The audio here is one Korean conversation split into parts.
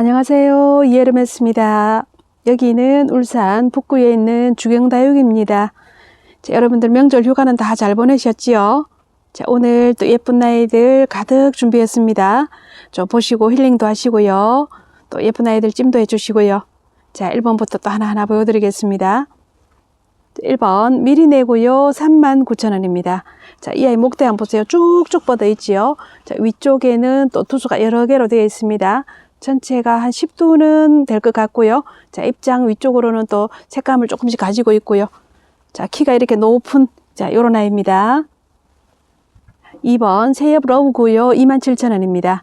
안녕하세요. 이예름했습니다. 여기는 울산 북구에 있는 주경다육입니다. 자, 여러분들 명절 휴가는 다 잘 보내셨지요? 자, 오늘 또 예쁜 나이들 가득 준비했습니다. 좀 보시고 힐링도 하시고요. 또 예쁜 아이들 찜도 해주시고요. 자, 1번부터 또 하나하나 보여드리겠습니다. 1번 미리 내고요. 39,000원입니다. 자, 이 아이 목대 한번 보세요. 쭉쭉 뻗어 있지요. 자, 위쪽에는 또 투수가 여러 개로 되어 있습니다. 전체가 한 10두는 될 것 같고요. 자, 입장 위쪽으로는 또 색감을 조금씩 가지고 있고요. 자, 키가 이렇게 높은 자, 요런 아이입니다. 2번 새엽 러브고요. 27,000원입니다.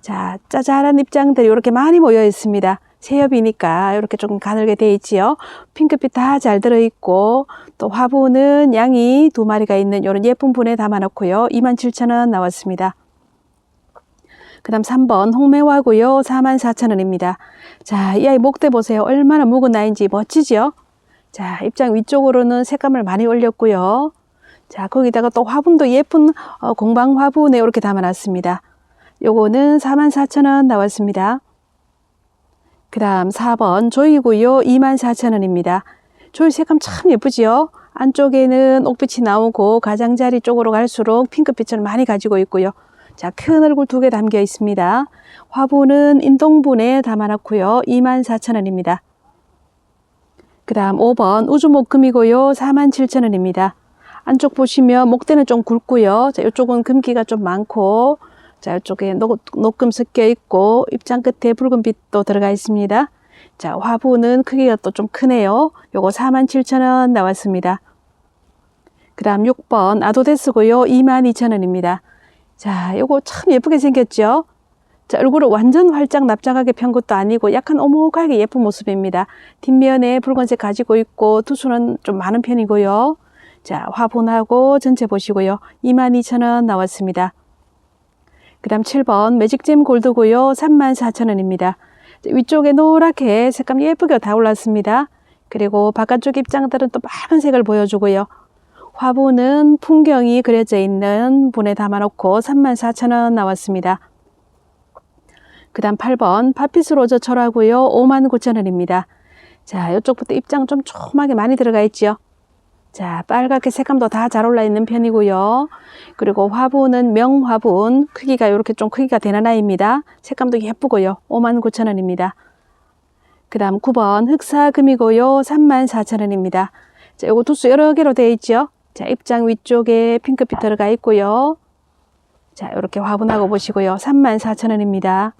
자, 짜잘한 입장들이 이렇게 많이 모여 있습니다. 새엽이니까 이렇게 조금 가늘게 되어 있지요. 핑크빛 다 잘 들어 있고 또 화분은 양이 두 마리가 있는 이런 예쁜 분에 담아 놓고요. 27,000원 나왔습니다. 그 다음 3번 홍매화고요. 44,000원입니다. 자, 이 아이 목대 보세요. 얼마나 묵은 나인지 멋지죠? 자, 입장 위쪽으로는 색감을 많이 올렸고요. 자, 거기다가 또 화분도 예쁜 어, 공방 화분에 이렇게 담아놨습니다. 요거는 44,000원 나왔습니다. 그 다음 4번 조이고요. 24,000원입니다. 조이 색감 참 예쁘지요? 안쪽에는 옥빛이 나오고 가장자리 쪽으로 갈수록 핑크빛을 많이 가지고 있고요. 자, 큰 얼굴 두 개 담겨 있습니다. 화분은 인동분에 담아놨고요. 24,000원입니다. 그 다음 5번 우주목금이고요. 47,000원입니다. 안쪽 보시면 목대는 좀 굵고요. 자, 이쪽은 금기가 좀 많고 자, 이쪽에 녹, 녹금 섞여 있고 입장 끝에 붉은 빛도 들어가 있습니다. 자, 화분은 크기가 또 좀 크네요. 요거 47,000원 나왔습니다. 그 다음 6번 아도데스고요. 22,000원입니다. 자, 요거 참 예쁘게 생겼죠? 자, 얼굴을 완전 활짝 납작하게 편 것도 아니고 약간 오목하게 예쁜 모습입니다. 뒷면에 붉은색 가지고 있고 투수는 좀 많은 편이고요. 자, 화분하고 전체 보시고요. 22,000원 나왔습니다. 그 다음 7번 매직잼 골드고요. 34,000원입니다. 위쪽에 노랗게 색감 예쁘게 다 올랐습니다. 그리고 바깥쪽 입장들은 또 빨간색을 보여주고요. 화분은 풍경이 그려져 있는 분에 담아놓고 34,000원 나왔습니다. 그 다음 8번 파피스 로저 철하고요. 59,000원입니다. 자, 이쪽부터 입장 좀 촘하게 많이 들어가 있죠. 자, 빨갛게 색감도 다 잘 올라 있는 편이고요. 그리고 화분은 명화분, 크기가 이렇게 좀 크기가 되는 아이입니다. 색감도 예쁘고요. 59,000원입니다. 그 다음 9번 흑사금이고요. 34,000원입니다. 자, 요거 두수 여러 개로 되어 있죠. 자, 입장 위쪽에 핑크빛 들어가 있고요. 자, 이렇게 화분하고 보시고요. 34,000원입니다.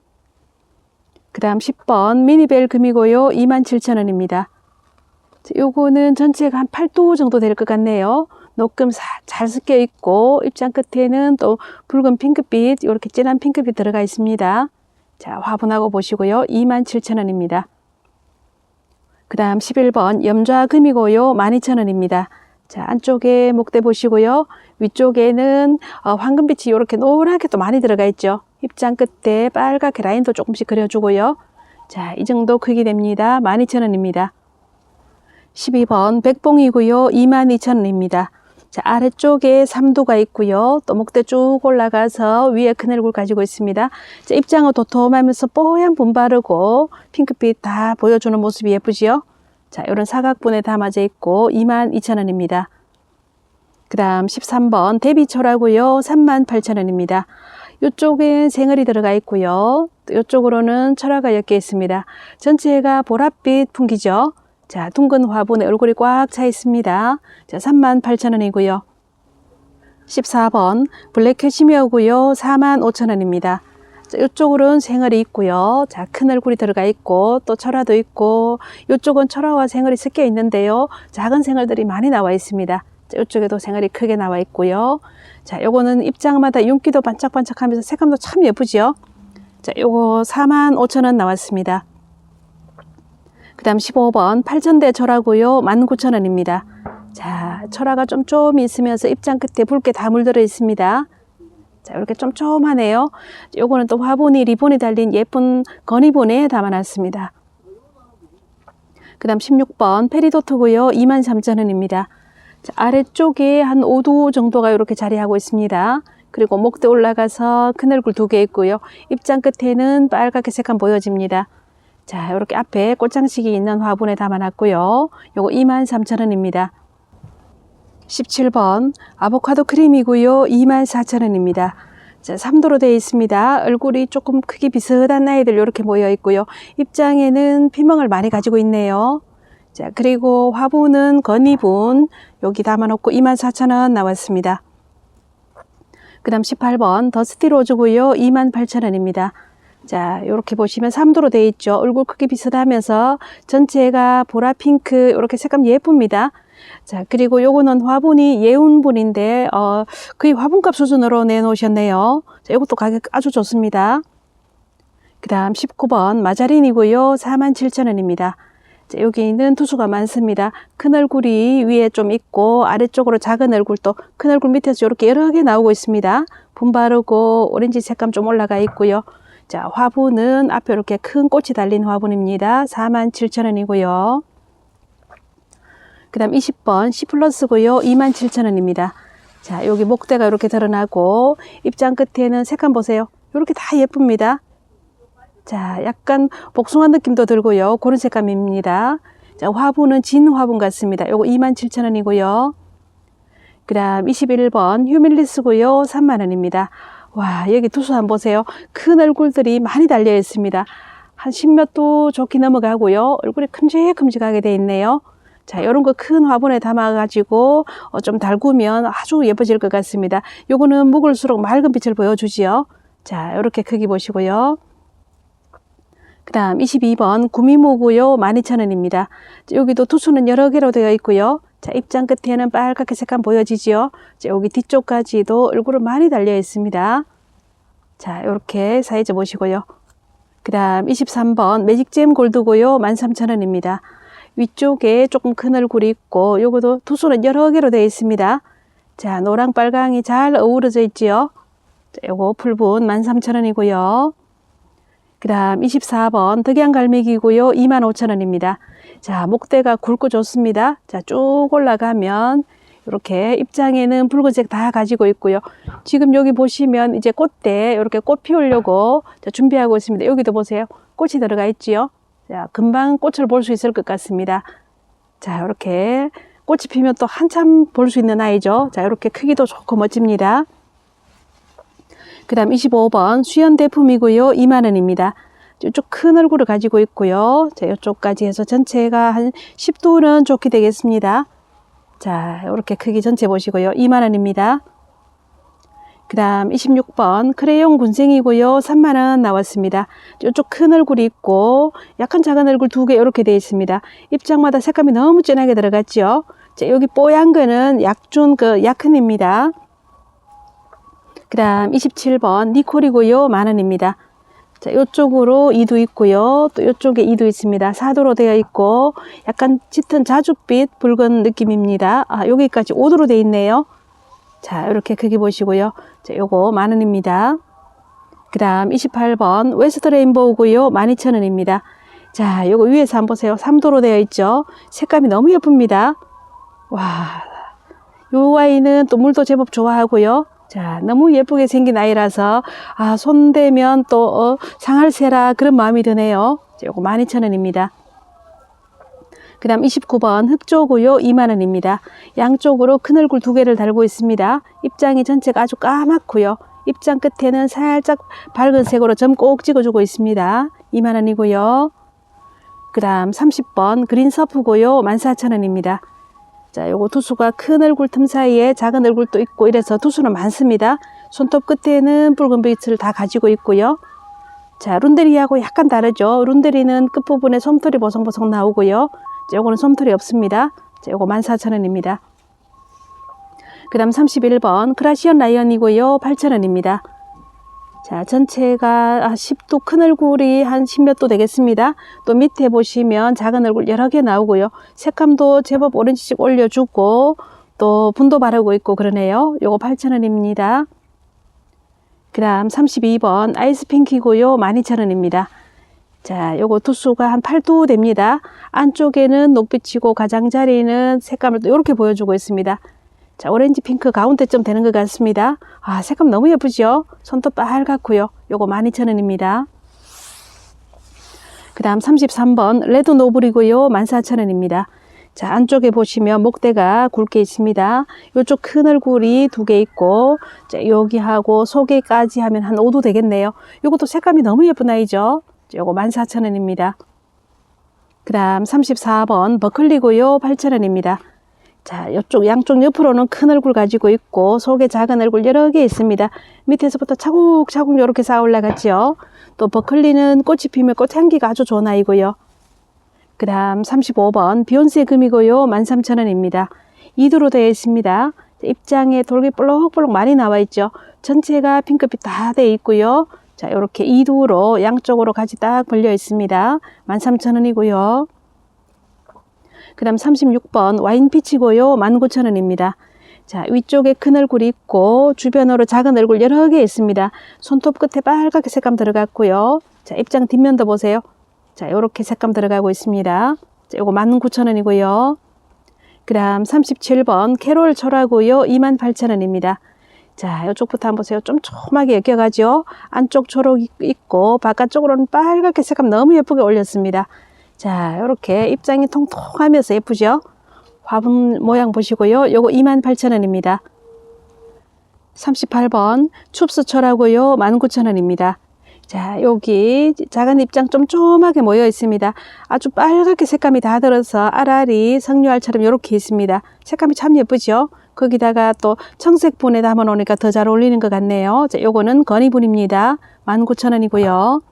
그 다음 10번 미니벨 금이고요. 27,000원입니다. 요거는 전체가 한 8도 정도 될 것 같네요. 녹금 잘 섞여 있고 입장 끝에는 또 붉은 핑크빛 이렇게 진한 핑크빛 들어가 있습니다. 자 화분하고 보시고요. 27,000원입니다. 그 다음 11번 염좌금이고요. 12,000원입니다. 자 안쪽에 목대 보시고요. 위쪽에는 어, 황금빛이 이렇게 노랗게 또 많이 들어가 있죠. 입장 끝에 빨갛게 라인도 조금씩 그려주고요. 자 이 정도 크기 됩니다. 12,000원입니다. 12번 백봉이고요. 22,000원입니다. 자, 아래쪽에 3도가 있고요. 또 목대 쭉 올라가서 위에 큰 얼굴 가지고 있습니다. 자, 입장은 도톰하면서 뽀얀 분 바르고 핑크빛 다 보여주는 모습이 예쁘지요? 자, 이런 사각분에 담아져 있고 22,000원입니다. 그 다음 13번 데비초라고요. 38,000원입니다. 이쪽엔 생얼이 들어가 있고요. 이쪽으로는 철화가 엮여 있습니다. 전체가 보랏빛 풍기죠? 자, 둥근 화분에 얼굴이 꽉 차 있습니다. 자, 38,000원이고요. 14번 블랙 캐시미어고요. 45,000원입니다. 자, 이쪽으로는 생얼이 있고요. 자, 큰 얼굴이 들어가 있고 또 철화도 있고 이쪽은 철화와 생얼이 섞여 있는데요. 작은 생얼들이 많이 나와 있습니다. 자, 이쪽에도 생얼이 크게 나와 있고요. 자, 요거는 입장마다 윤기도 반짝반짝하면서 색감도 참 예쁘죠? 자, 요거 45,000원 나왔습니다. 그 다음 15번 8천대 철하고요. 19,000원입니다. 자, 철화가 좀좀 있으면서 입장 끝에 붉게 다 물들어 있습니다. 자, 이렇게 좀좀하네요. 요거는 또 화분이 리본이 달린 예쁜 건이본에 담아놨습니다. 그 다음 16번 페리도트고요. 23,000원입니다. 자, 아래쪽에 한 5도 정도가 이렇게 자리하고 있습니다. 그리고 목대 올라가서 큰 얼굴 두 개 있고요. 입장 끝에는 빨갛게 색감 보여집니다. 자, 이렇게 앞에 꽃장식이 있는 화분에 담아놨고요. 요거 23,000원입니다. 17번 아보카도 크림이고요. 24,000원입니다. 자, 3도로 되어 있습니다. 얼굴이 조금 크기 비슷한 아이들 이렇게 모여 있고요. 입장에는 피멍을 많이 가지고 있네요. 자, 그리고 화분은 건이분 여기 담아놓고 24,000원 나왔습니다. 그 다음 18번 더스티 로즈고요. 28,000원입니다. 자, 이렇게 보시면 3도로 되어 있죠. 얼굴 크기 비슷하면서 전체가 보라 핑크 이렇게 색감 예쁩니다. 자, 그리고 요거는 화분이 예운분인데 어, 거의 화분값 수준으로 내놓으셨네요. 자, 이것도 가격 아주 좋습니다. 그 다음 19번 마자린이고요. 47,000원입니다. 자, 여기는 투수가 많습니다. 큰 얼굴이 위에 좀 있고 아래쪽으로 작은 얼굴도 큰 얼굴 밑에서 이렇게 여러 개 나오고 있습니다. 분바르고 오렌지 색감 좀 올라가 있고요. 자, 화분은 앞에 이렇게 큰 꽃이 달린 화분입니다. 47,000원이고요. 그 다음 20번 C 플러스고요. 27,000원입니다. 자, 여기 목대가 이렇게 드러나고 입장 끝에는 색감 보세요. 이렇게 다 예쁩니다. 자, 약간 복숭아 느낌도 들고요. 그런 색감입니다. 자, 화분은 진 화분 같습니다. 요거 27,000원이고요. 그 다음 21번 휴밀리스고요. 3만원입니다. 와, 여기 투수 한번 보세요. 큰 얼굴들이 많이 달려 있습니다. 한 10몇 도 좋게 넘어가고요. 얼굴이 큼직큼직하게 돼 있네요. 자, 요런 거 큰 화분에 담아가지고 어, 좀 달구면 아주 예뻐질 것 같습니다. 요거는 묵을수록 맑은 빛을 보여주지요. 자, 요렇게 크기 보시고요. 그 다음 22번 구미모고요. 12,000원입니다. 여기도 투수는 여러 개로 되어 있고요. 자, 입장 끝에는 빨갛게 색감 보여지지요. 자, 여기 뒤쪽까지도 얼굴을 많이 달려 있습니다. 자, 이렇게 사이즈 보시고요. 그 다음 23번 매직잼 골드고요. 13,000원입니다. 위쪽에 조금 큰 얼굴이 있고 요것도 투수는 여러 개로 되어 있습니다. 자, 노랑 빨강이 잘 어우러져 있지요. 자, 요거 풀분 13,000원이고요. 그 다음 24번 덕양갈매기고요. 25,000원입니다. 자, 목대가 굵고 좋습니다. 자, 쭉 올라가면 이렇게 입장에는 붉은색 다 가지고 있고요. 지금 여기 보시면 이제 꽃대 이렇게 꽃 피우려고 자, 준비하고 있습니다. 여기도 보세요. 꽃이 들어가 있지요. 자, 금방 꽃을 볼 수 있을 것 같습니다. 자, 이렇게 꽃이 피면 또 한참 볼 수 있는 아이죠. 자, 이렇게 크기도 좋고 멋집니다. 그 다음 25번 수연 대품이고요. 2만원입니다. 이쪽 큰 얼굴을 가지고 있고요. 자, 이쪽까지 해서 전체가 한 10도는 좋게 되겠습니다. 자, 이렇게 크기 전체 보시고요. 2만원입니다. 그 다음 26번 크레용 군생이고요. 3만원 나왔습니다. 이쪽 큰 얼굴이 있고 약간 작은 얼굴 두 개 이렇게 되어 있습니다. 입장마다 색감이 너무 진하게 들어갔죠. 자, 여기 뽀얀 거는 약준 그 약큰입니다. 그 다음 27번 니콜이고요. 만원입니다. 자, 이쪽으로 2도 있고요. 또 이쪽에 2도 있습니다. 4도로 되어 있고 약간 짙은 자줏빛 붉은 느낌입니다. 아, 여기까지 5도로 되어 있네요. 자, 이렇게 크기 보시고요. 자, 요거 만 원입니다. 그 다음 28번 웨스트 레인보우고요. 12,000원입니다. 자, 요거 위에서 한번 보세요. 3도로 되어 있죠. 색감이 너무 예쁩니다. 와, 요 아이는 또 물도 제법 좋아하고요. 자, 너무 예쁘게 생긴 아이라서, 아, 손대면 또, 어, 상할세라 그런 마음이 드네요. 자, 요거 12,000원입니다. 그 다음 29번 흑조고요. 2만원입니다. 양쪽으로 큰 얼굴 두 개를 달고 있습니다. 입장이 전체가 아주 까맣고요. 입장 끝에는 살짝 밝은 색으로 점 꼭 찍어주고 있습니다. 2만원이고요. 그 다음 30번 그린 서프고요. 14,000원입니다. 자, 요거 투수가 큰 얼굴 틈 사이에 작은 얼굴도 있고 이래서 투수는 많습니다. 손톱 끝에는 붉은 빛을 다 가지고 있고요. 자, 룬데리하고 약간 다르죠. 룬데리는 끝부분에 솜털이 보송보송 나오고요. 자, 요거는 솜털이 없습니다. 자, 요거 14,000원입니다. 그 다음 31번 크라시언 라이언이고요. 8,000원입니다. 자, 전체가 10도 큰 얼굴이 한 10몇 도 되겠습니다. 또 밑에 보시면 작은 얼굴 여러 개 나오고요. 색감도 제법 오렌지씩 올려주고 또 분도 바르고 있고 그러네요. 요거 8,000원입니다. 그 다음 32번 아이스 핑키고요. 12,000원입니다. 자, 요거 두수가 한 8도 됩니다. 안쪽에는 녹빛이고 가장자리는 색감을 또 이렇게 보여주고 있습니다. 자, 오렌지 핑크 가운데쯤 되는 것 같습니다. 아, 색감 너무 예쁘죠? 손도 빨갛고요. 요거 12,000원입니다. 그 다음 33번 레드 노블이고요. 14,000원입니다. 자, 안쪽에 보시면 목대가 굵게 있습니다. 요쪽 큰 얼굴이 두 개 있고, 자, 여기하고 속에까지 하면 한 5도 되겠네요. 요것도 색감이 너무 예쁜 아이죠? 자, 요거 14,000원입니다. 그 다음 34번 버클리고요. 8,000원입니다. 자, 이쪽 양쪽 옆으로는 큰 얼굴 가지고 있고 속에 작은 얼굴 여러 개 있습니다. 밑에서부터 차곡차곡 이렇게 쌓아 올라갔죠. 또 버클리는 꽃이 피면 꽃향기가 아주 좋은 아이고요. 그 다음 35번 비욘세 금이고요. 13,000원입니다. 이두로 되어 있습니다. 입장에 돌기 볼록볼록 많이 나와 있죠. 전체가 핑크빛 다 되어 있고요. 자, 이렇게 이두로 양쪽으로 같이 딱 벌려 있습니다. 13,000원이고요. 그 다음 36번 와인 피치고요. 19,000원입니다. 자, 위쪽에 큰 얼굴이 있고 주변으로 작은 얼굴 여러 개 있습니다. 손톱 끝에 빨갛게 색감 들어갔고요. 자, 입장 뒷면도 보세요. 자, 요렇게 색감 들어가고 있습니다. 자, 요거 19,000원이고요. 그 다음 37번 캐롤 초라고요. 28,000원입니다. 자, 이쪽부터 한번 보세요. 좀 촘하게 엮여가죠. 안쪽 초록 있고 바깥쪽으로는 빨갛게 색감 너무 예쁘게 올렸습니다. 자, 이렇게 입장이 통통하면서 예쁘죠? 화분 모양 보시고요. 요거 28,000원입니다. 38번 춥스철하고요. 19,000원입니다. 자, 여기 작은 입장 좀 쪼하게 모여 있습니다. 아주 빨갛게 색감이 다 들어서 알알이 석류알처럼 이렇게 있습니다. 색감이 참 예쁘죠? 거기다가 또 청색 분에 담아 놓으니까 더 잘 어울리는 것 같네요. 자, 요거는 건이분입니다. 19,000원이고요.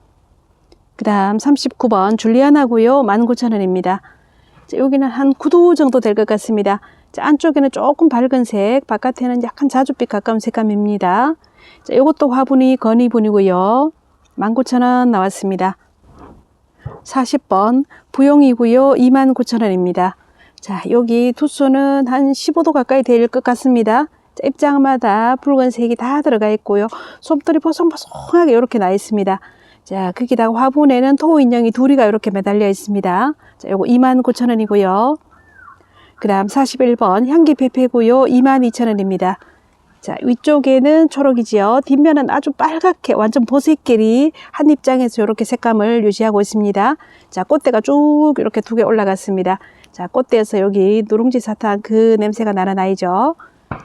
그 다음 39번 줄리아나고요. 19,000원입니다. 자, 여기는 한 9도 정도 될 것 같습니다. 자, 안쪽에는 조금 밝은 색, 바깥에는 약간 자줏빛 가까운 색감입니다. 자, 이것도 화분이 건이분이고요. 19,000원 나왔습니다. 40번 부용이고요. 29,000원입니다. 자, 여기 투수는 한 15도 가까이 될 것 같습니다. 자, 입장마다 붉은색이 다 들어가 있고요. 솜털이 보송보송하게 이렇게 나 있습니다. 자, 거기다가 화분에는 토 인형이 둘이가 이렇게 매달려 있습니다. 자, 요거 29,000원이고요. 그 다음 41번 향기 페페고요. 22,000원입니다. 자, 위쪽에는 초록이지요. 뒷면은 아주 빨갛게 완전 보색끼리 한 입장에서 이렇게 색감을 유지하고 있습니다. 자, 꽃대가 쭉 이렇게 두 개 올라갔습니다. 자, 꽃대에서 여기 누룽지 사탕 그 냄새가 나는 아이죠.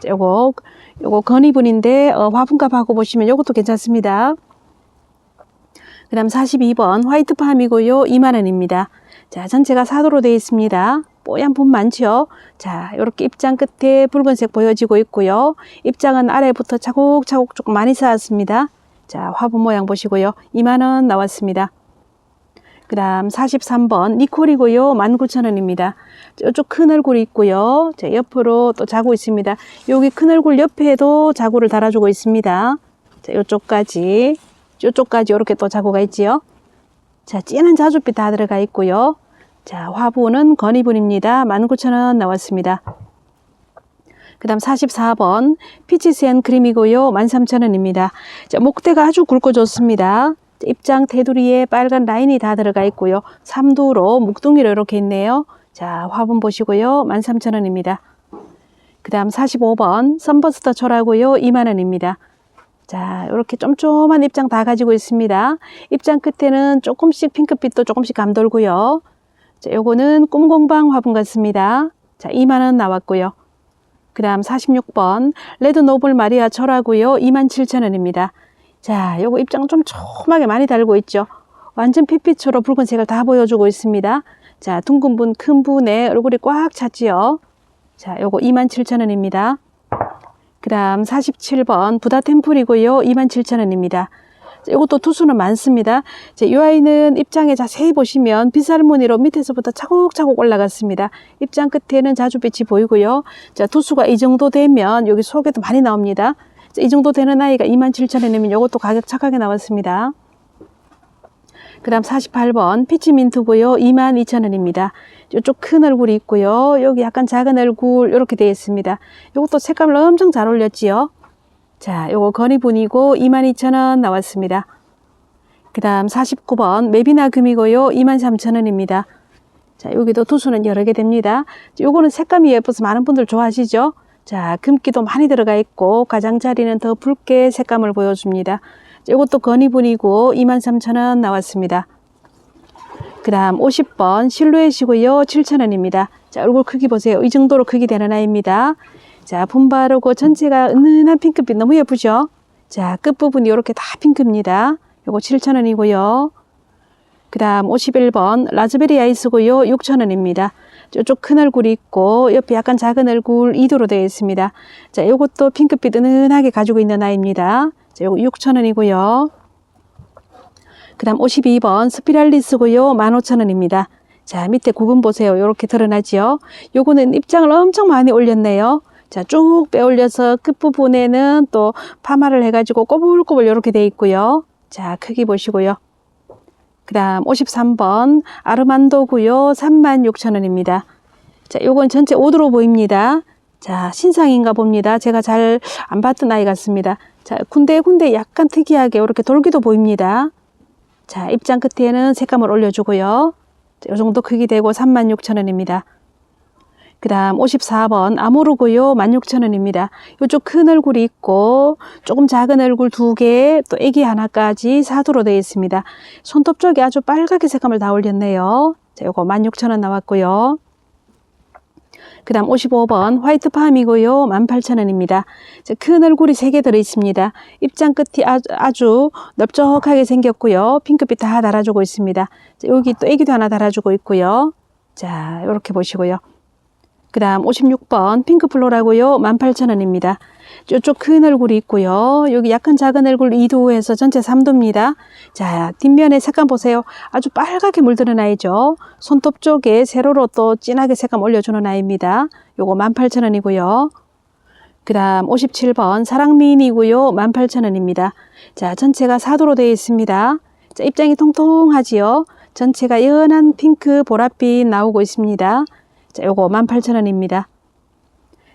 자, 요거, 요거 건이분인데, 어, 화분값 하고 보시면 요것도 괜찮습니다. 그 다음 42번 화이트팜이고요. 2만원입니다. 자, 전체가 사도로 되어 있습니다. 뽀얀 분 많죠? 자, 이렇게 입장 끝에 붉은색 보여지고 있고요. 입장은 아래부터 차곡차곡 조금 많이 쌓았습니다. 자, 화분 모양 보시고요. 2만원 나왔습니다. 그 다음 43번 니콜이고요. 19,000원입니다. 이쪽 큰 얼굴이 있고요. 자, 옆으로 또 자구 있습니다. 여기 큰 얼굴 옆에도 자구를 달아주고 있습니다. 자, 이쪽까지 이쪽까지 이렇게 또 자구가 있지요. 자, 진한 자줏빛 다 들어가 있고요. 자, 화분은 건이분입니다. 19,000원 나왔습니다. 그 다음 44번 피치스앤 크림이고요. 13,000원입니다. 자, 목대가 아주 굵고 좋습니다. 입장 테두리에 빨간 라인이 다 들어가 있고요. 3두로 묵둥이로 이렇게 있네요. 자, 화분 보시고요. 13,000원입니다. 그 다음 45번 선버스터 초라고요. 2만원입니다. 자, 이렇게 쫌쫌한 입장 다 가지고 있습니다. 입장 끝에는 조금씩 핑크빛도 조금씩 감돌고요. 자, 요거는 꿈공방 화분 같습니다. 자, 2만원 나왔고요. 그 다음 46번 레드 노블 마리아 철하고요. 27,000원입니다. 자, 요거 입장 좀 촘하게 많이 달고 있죠. 완전 핏빛으로 붉은색을 다 보여주고 있습니다. 자, 둥근 분, 큰 분에 얼굴이 꽉 찼지요. 자, 요거 27,000원입니다. 그 다음 47번 부다 템플이고요. 27,000원입니다. 이것도 투수는 많습니다. 자, 이 아이는 입장에 자세히 보시면 빗살무늬로 밑에서부터 차곡차곡 올라갔습니다. 입장 끝에는 자주빛이 보이고요. 자, 투수가 이 정도 되면 여기 속에도 많이 나옵니다. 자, 이 정도 되는 아이가 27,000원이면 이것도 가격 착하게 나왔습니다. 그 다음 48번 피치민트고요. 22,000원입니다. 이쪽 큰 얼굴이 있고요. 여기 약간 작은 얼굴 이렇게 되어 있습니다. 이것도 색감을 엄청 잘 올렸지요. 자, 요거 건이분이고 22,000원 나왔습니다. 그 다음 49번 메비나 금이고요. 23,000원입니다. 자, 여기도 투수는 여러 개 됩니다. 요거는 색감이 예뻐서 많은 분들 좋아하시죠? 자, 금기도 많이 들어가 있고 가장자리는 더 붉게 색감을 보여줍니다. 자, 이것도 건이분이고 23,000원 나왔습니다. 그 다음 50번 실루엣이고요. 7,000원입니다. 자, 얼굴 크기 보세요. 이 정도로 크기 되는 아이입니다. 자, 분바르고 전체가 은은한 핑크빛 너무 예쁘죠? 자, 끝부분이 이렇게 다 핑크입니다. 요거 7,000원이고요. 그 다음 51번 라즈베리 아이스고요. 6,000원입니다. 이쪽 큰 얼굴이 있고 옆에 약간 작은 얼굴 2도로 되어 있습니다. 자, 요것도 핑크빛 은은하게 가지고 있는 아이입니다. 자, 요거 6,000원이고요. 그 다음 52번 스피랄리스고요. 15,000원입니다. 자, 밑에 구분 보세요. 이렇게 드러나지요. 요거는 입장을 엄청 많이 올렸네요. 자, 쭉 빼올려서 끝부분에는 또 파마를 해가지고 꼬불꼬불 이렇게 돼 있고요. 자, 크기 보시고요. 그 다음 53번 아르만도고요. 36,000원입니다. 자, 요건 전체 옷으로 보입니다. 자, 신상인가 봅니다. 제가 잘 안 봤던 아이 같습니다. 자, 군데군데 약간 특이하게 이렇게 돌기도 보입니다. 자, 입장 끝에는 색감을 올려주고요. 자, 요 정도 크기 되고 36,000원입니다. 그 다음 54번 아모르고요. 16,000원입니다. 이쪽 큰 얼굴이 있고 조금 작은 얼굴 두 개, 또 애기 하나까지 사두로 되어 있습니다. 손톱 쪽에 아주 빨갛게 색감을 다 올렸네요. 자, 요거 16,000원 나왔고요. 그 다음 55번 화이트 팜이고요. 18,000원입니다. 큰 얼굴이 세개 들어 있습니다. 입장 끝이 아주, 아주 넓적하게 생겼고요. 핑크빛 다 달아주고 있습니다. 자, 여기 또 애기도 하나 달아주고 있고요. 자, 이렇게 보시고요. 그 다음 56번 핑크 플로라고요. 18,000원입니다. 이쪽 큰 얼굴이 있고요. 여기 약간 작은 얼굴 2도에서 전체 3도입니다. 자, 뒷면에 색감 보세요. 아주 빨갛게 물드는 아이죠. 손톱 쪽에 세로로 또 진하게 색감 올려주는 아이입니다. 요거 18,000원이고요. 그 다음 57번 사랑미인이고요. 18,000원입니다. 자, 전체가 4도로 되어 있습니다. 자, 입장이 통통하지요. 전체가 연한 핑크 보랏빛 나오고 있습니다. 자, 요거 18,000원입니다.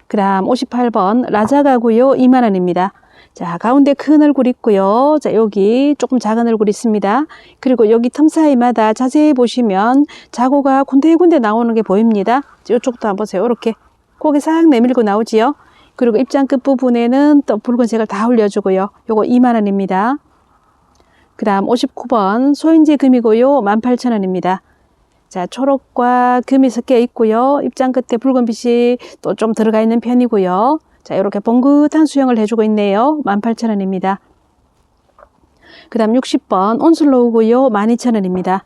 그 다음 58번 라자가고요. 2만 원입니다. 자, 가운데 큰 얼굴 있고요. 자, 여기 조금 작은 얼굴 있습니다. 그리고 여기 틈 사이마다 자세히 보시면 자고가 군데군데 나오는 게 보입니다. 자, 이쪽도 한번 보세요. 이렇게 고개 싹 내밀고 나오지요. 그리고 입장 끝 부분에는 또 붉은색을 다 올려주고요. 요거 2만 원입니다. 그 다음 59번 소인지 금이고요. 18,000원입니다. 자, 초록과 금이 섞여 있고요. 입장 끝에 붉은 빛이 또 좀 들어가 있는 편이고요. 자, 이렇게 봉긋한 수영을 해주고 있네요. 18,000원입니다. 그 다음 60번 온슬로우고요. 12,000원입니다.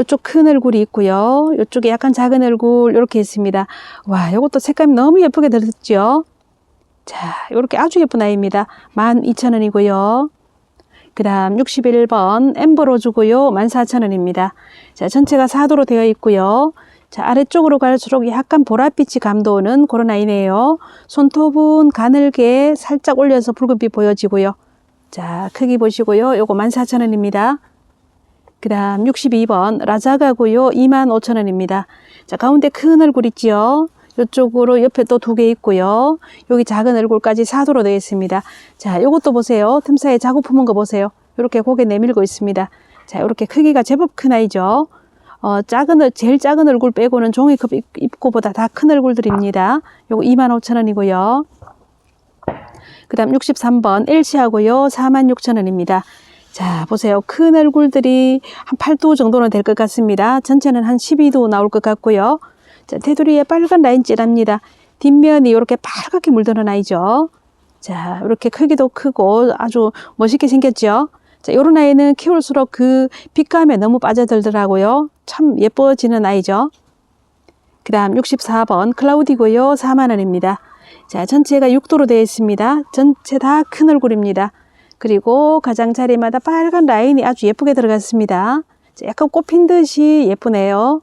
이쪽 큰 얼굴이 있고요. 이쪽에 약간 작은 얼굴 이렇게 있습니다. 와, 이것도 색감이 너무 예쁘게 들었죠? 자, 이렇게 아주 예쁜 아이입니다. 12,000원이고요. 그 다음 61번 엠버로즈고요. 14,000원입니다. 자, 전체가 4도로 되어 있고요. 자, 아래쪽으로 갈수록 약간 보랏빛이 감도는 그런 아이네요. 손톱은 가늘게 살짝 올려서 붉은빛 보여지고요. 자, 크기 보시고요. 요거 14,000원입니다. 그 다음 62번 라자가고요. 25,000원입니다. 자, 가운데 큰 얼굴 있지요. 이쪽으로 옆에 또 두 개 있고요. 여기 작은 얼굴까지 4도로 되어 있습니다. 자, 요것도 보세요. 틈 사이에 자국 품은 거 보세요. 이렇게 고개 내밀고 있습니다. 자, 이렇게 크기가 제법 큰 아이죠. 어, 작은, 얼- 제일 작은 얼굴 빼고는 종이컵 입- 입고보다 다 큰 얼굴들입니다. 요거 25,000원이고요. 그 다음 63번 LC하고요. 46,000원입니다. 자, 보세요. 큰 얼굴들이 한 8도 정도는 될 것 같습니다. 전체는 한 12도 나올 것 같고요. 자, 테두리에 빨간 라인 찔합니다. 뒷면이 이렇게 빨갛게 물드는 아이죠. 자, 이렇게 크기도 크고 아주 멋있게 생겼죠. 자, 요런 아이는 키울수록 그 빛감에 너무 빠져들더라고요. 참 예뻐지는 아이죠. 그 다음 64번 클라우디고요. 4만원입니다. 자, 전체가 6도로 되어 있습니다. 전체 다 큰 얼굴입니다. 그리고 가장자리마다 빨간 라인이 아주 예쁘게 들어갔습니다. 자, 약간 꽃핀 듯이 예쁘네요.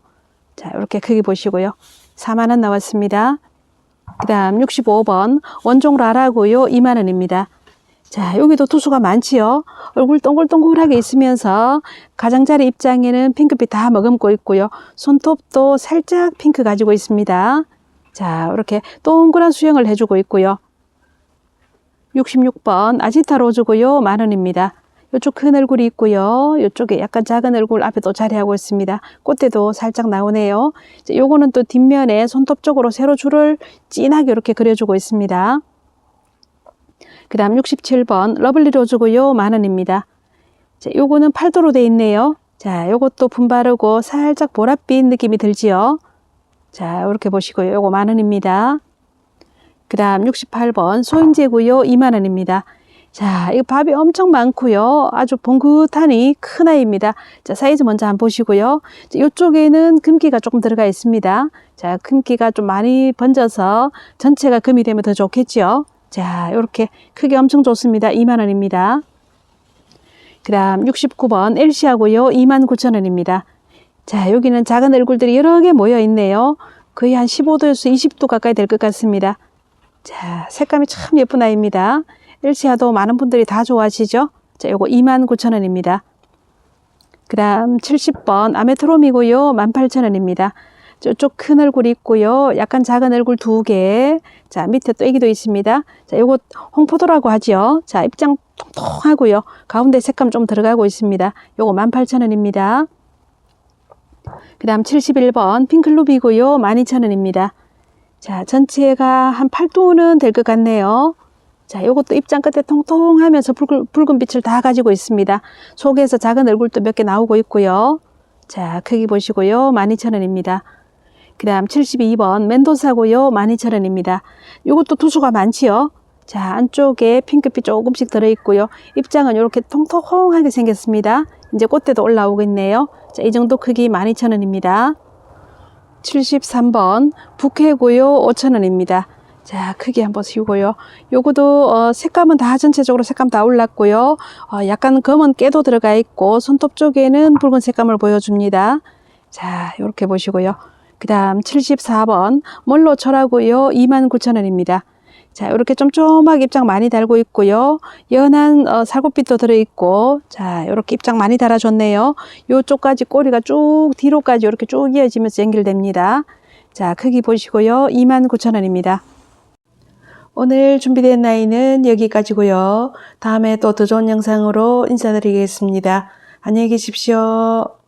자, 이렇게 크기 보시고요. 4만원 나왔습니다. 그 다음 65번 원종 라라고요. 2만원입니다. 자, 여기도 투수가 많지요. 얼굴 동글동글하게 있으면서 가장자리 입장에는 핑크빛 다 머금고 있고요. 손톱도 살짝 핑크 가지고 있습니다. 자, 이렇게 동그란 수영을 해주고 있고요. 66번 아지타 로즈고요. 만원입니다. 이쪽 큰 얼굴이 있고요. 이쪽에 약간 작은 얼굴 앞에 또 자리하고 있습니다. 꽃대도 살짝 나오네요. 이제 요거는 또 뒷면에 손톱 쪽으로 세로 줄을 진하게 이렇게 그려주고 있습니다. 그 다음 67번 러블리 로즈고요. 만 원입니다. 자, 요거는 팔도로 돼 있네요. 자, 요것도 분바르고 살짝 보랏빛 느낌이 들지요. 자, 이렇게 보시고요. 요거 만 원입니다. 그 다음 68번 소인재고요. 2만 원입니다. 자, 이거 밥이 엄청 많고요. 아주 봉긋하니 큰 아이입니다. 자, 사이즈 먼저 한번 보시고요. 자, 이쪽에는 금기가 조금 들어가 있습니다. 자, 금기가 좀 많이 번져서 전체가 금이 되면 더 좋겠죠. 자, 이렇게 크기 엄청 좋습니다. 2만 원입니다. 그 다음 69번 엘시하고요. 29,000원입니다. 자, 여기는 작은 얼굴들이 여러 개 모여 있네요. 거의 한 15도에서 20도 가까이 될 것 같습니다. 자, 색감이 참 예쁜 아이입니다. 엘시아도 많은 분들이 다 좋아하시죠? 자, 요거 29,000원입니다. 그 다음 70번 아메트롬이고요. 18,000원입니다. 저쪽 큰 얼굴이 있고요. 약간 작은 얼굴 두 개. 자, 밑에 또 애기도 있습니다. 자, 요거 홍포도라고 하죠. 자, 입장 통통하고요. 가운데 색감 좀 들어가고 있습니다. 요거 18,000원입니다. 그 다음 71번 핑클루비고요. 12,000원입니다. 자, 전체가 한 8도는 될 것 같네요. 자, 요것도 입장 끝에 통통하면서 붉은, 붉은 빛을 다 가지고 있습니다. 속에서 작은 얼굴도 몇 개 나오고 있고요. 자, 크기 보시고요. 12,000원입니다. 그 다음 72번 멘도사고요. 12,000원입니다. 요것도 두수가 많지요. 자, 안쪽에 핑크빛 조금씩 들어있고요. 입장은 이렇게 통통하게 생겼습니다. 이제 꽃대도 올라오고 있네요. 자, 이 정도 크기 12,000원입니다. 73번 북해고요. 5,000원입니다. 자, 크기 한번 보시고요. 요거도 어, 색감은 다 전체적으로 색감 다 올랐고요. 어, 약간 검은 깨도 들어가 있고 손톱 쪽에는 붉은 색감을 보여줍니다. 자, 이렇게 보시고요. 그 다음 74번 몰로 철하고요. 29,000원입니다. 자, 이렇게 쫌쫌하게 입장 많이 달고 있고요. 연한 어, 살구빛도 들어있고, 자, 이렇게 입장 많이 달아줬네요. 요쪽까지 꼬리가 쭉 뒤로까지 이렇게 쭉 이어지면서 연결됩니다. 자, 크기 보시고요. 29,000원입니다. 오늘 준비된 나이는 여기까지고요. 다음에 또 더 좋은 영상으로 인사드리겠습니다. 안녕히 계십시오.